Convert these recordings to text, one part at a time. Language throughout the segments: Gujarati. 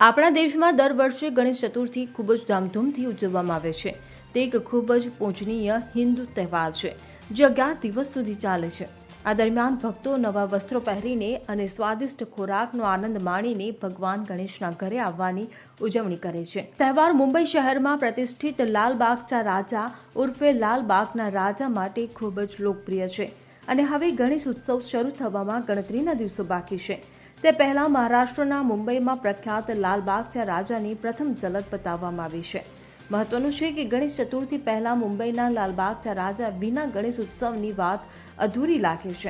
આપણા દેશમાં દર વર્ષે ગણેશ ચતુર્થી ખૂબ જ ધામધૂમથી ઉજવવામાં આવે છે. તે એક ખૂબ જ પૂજનીય હિન્દુ તહેવાર છે, જે અગિયાર દિવસ સુધી ચાલે છે. આ દરમિયાન ભક્તો નવા વસ્ત્રો પહેરીને અને સ્વાદિષ્ટ ખોરાકનો આનંદ માણીને ભગવાન ગણેશના ઘરે આવવાની ઉજવણી કરે છે. તહેવાર મુંબઈ શહેરમાં પ્રતિષ્ઠિત લાલબાગચા રાજા ઉર્ફે લાલબાગના રાજા માટે ખૂબ જ લોકપ્રિય છે. અને હવે ગણેશ ઉત્સવ શરૂ થવામાં ગણતરીના દિવસો બાકી છે. તે પહેલા મહારાષ્ટ્રના મુંબઈમાં પ્રખ્યાત લાલબાગચા રાજાની પ્રથમ ઝલક બતાવવામાં આવી છે. મહત્વનું છે કે ગણેશ ચતુર્થી પહેલા મુંબઈના લાલબાગચા રાજા વિના ગણેશ ઉત્સવની વાત અધૂરી લાગે છે.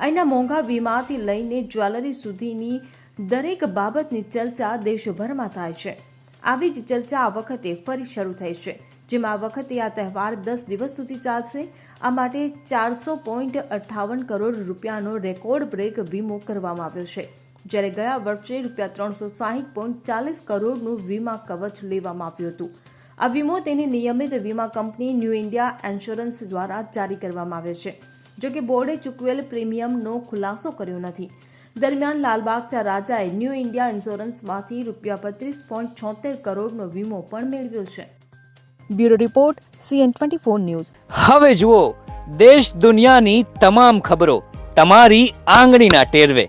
અહીંના મોંઘા વીમાથી લઈને જ્વેલરી સુધીની દરેક બાબતની ચર્ચા દેશભરમાં થાય છે. આવી જ ચર્ચા આ વખતે ફરી શરૂ થઈ છે. જેમાં આ વખતે આ તહેવાર દસ દિવસ સુધી ચાલશે. આ માટે ચારસો પોઈન્ટ અઠ્ઠાવન કરોડ રૂપિયાનો રેકોર્ડ બ્રેક વીમો કરવામાં આવ્યો છે. જ્યારે ગયા વર્ષે રૂપિયા ત્રણસો સાહીઠ પોઈન્ટ ચાલીસ કરોડનું વીમા કવચ લેવામાં આવ્યું હતું. આ વીમો તેની નિયમિત વીમા કંપની ન્યૂ ઇન્ડિયા ઇન્સ્યોરન્સ દ્વારા જારી કરવામાં આવે છે. જો કે બોર્ડે ચૂકવેલ પ્રીમિયમનો ખુલાસો કર્યો નથી. દરમિયાન લાલબાગચા રાજાએ ન્યૂ ઇન્ડિયા ઇન્સ્યોરન્સમાંથી રૂપિયા બત્રીસ પોઈન્ટ છોતેર કરોડનો વીમો પણ મેળવ્યો છે. Bureau report, CN twenty four news. હવે જુઓ, દેશ દુનિયાની તમામ ખબરો તમારી આંગળીના ટેરવે.